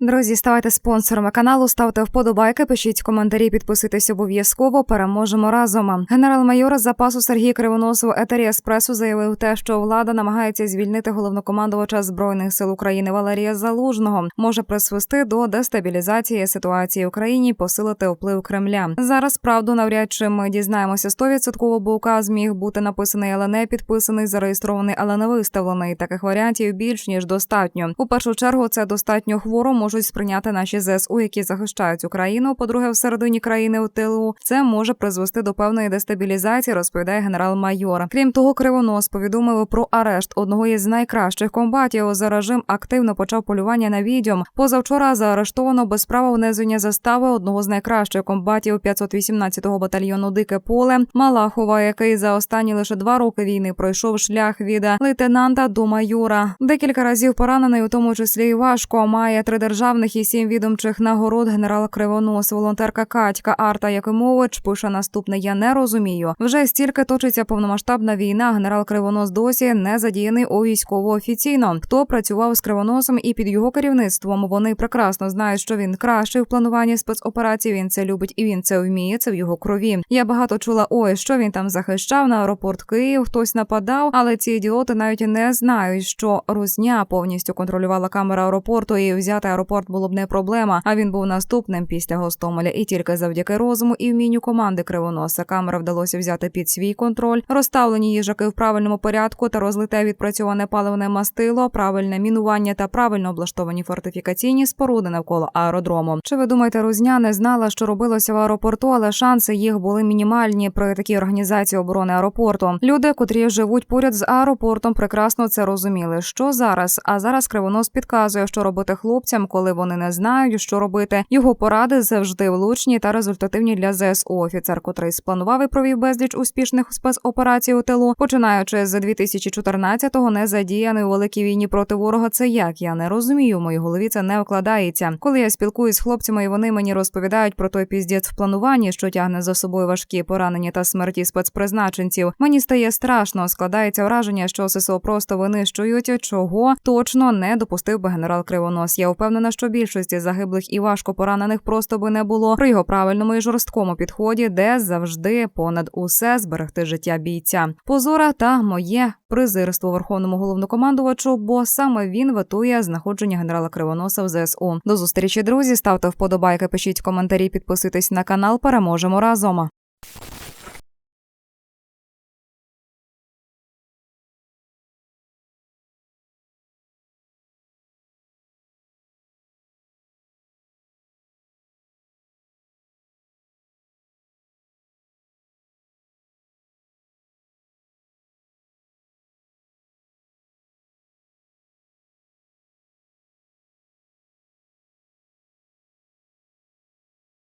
Друзі, ставайте спонсорами каналу, ставте вподобайки, пишіть коментарі, підписуйтесь обов'язково. Переможемо разом. Генерал-майор запасу Сергій Кривоносов етері Еспресо заявив те, що влада намагається звільнити головнокомандувача збройних сил України Валерія Залужного, може призвести до дестабілізації ситуації в Україні, посилити вплив Кремля. Зараз правду навряд чи ми дізнаємося 100%, бо указ міг бути написаний, але не підписаний, зареєстрований, але не виставлений. Таких варіантів більш ніж достатньо. У першу чергу це достатньо хворо можуть сприйняти наші ЗСУ, які захищають Україну. По-друге, всередині країни у тилу це може призвести до певної дестабілізації, розповідає генерал-майор. Крім того, Кривонос повідомив про арешт одного із найкращих комбатів. За режим активно почав полювання на відьом. Позавчора заарештовано без права внесення застави одного з найкращих комбатів 518-го батальйону Дике поле Малахова, який за останні лише два роки війни пройшов шлях від лейтенанта до майора. Декілька разів поранений, у тому числі і важко. Має три державних і сім відомчих нагород генерала Кривонос. Волонтерка Катька Арта Якимович пише наступне: Я не розумію. Вже стільки точиться повномасштабна війна. Генерал Кривонос досі не задіяний у військово офіційно. Хто працював з Кривоносом і під його керівництвом? Вони прекрасно знають, що він кращий в плануванні спецоперацій. Він це любить і він це вміє. Це в його крові. Я багато чула. Ой, що він там захищав на аеропорт Київ. Хтось нападав, але ці ідіоти навіть не знають, що Русня повністю контролювала камери аеропорту, і взяти аеропорт було б не проблема. А він був наступним після Гостомеля. І тільки завдяки розуму і вмінню команди Кривоноса камера вдалося взяти під свій контроль, розставлені їжаки в правильному порядку та розлите відпрацьоване паливне мастило, правильне мінування та правильно облаштовані фортифікаційні споруди навколо аеродрому. Чи ви думаєте, Рузня не знала, що робилося в аеропорту, але шанси їх були мінімальні при такій організації оборони аеропорту. Люди, котрі живуть поряд з аеропортом, прекрасно це розуміли. Що зараз? А зараз Кривонос підказує, що робити хлопцям, коли вони не знають, що робити. Його поради завжди влучні та результативні для ЗСУ. Офіцер, котрий спланував і провів безліч успішних спецоперацій у тилу, починаючи з 2014-го, не задіяний у великій війні проти ворога. Це як я не розумію. Моїй голові це не вкладається. Коли я спілкуюсь з хлопцями, і вони мені розповідають про той піздець в плануванні, що тягне за собою важкі поранення та смерті спецпризначенців. Мені стає страшно. Складається враження, що ССО просто винищують, чого точно не допустив би генерал Кривонос. Я впевнена, що більшості загиблих і важко поранених просто би не було при його правильному і жорсткому підході, де завжди понад усе зберегти життя бійця. Позора та моє презирство верховному головнокомандувачу, бо саме він витує знаходження генерала Кривоноса в ЗСУ. До зустрічі, друзі. Ставте вподобайки, пишіть коментарі, підписуйтесь на канал. Переможемо разом.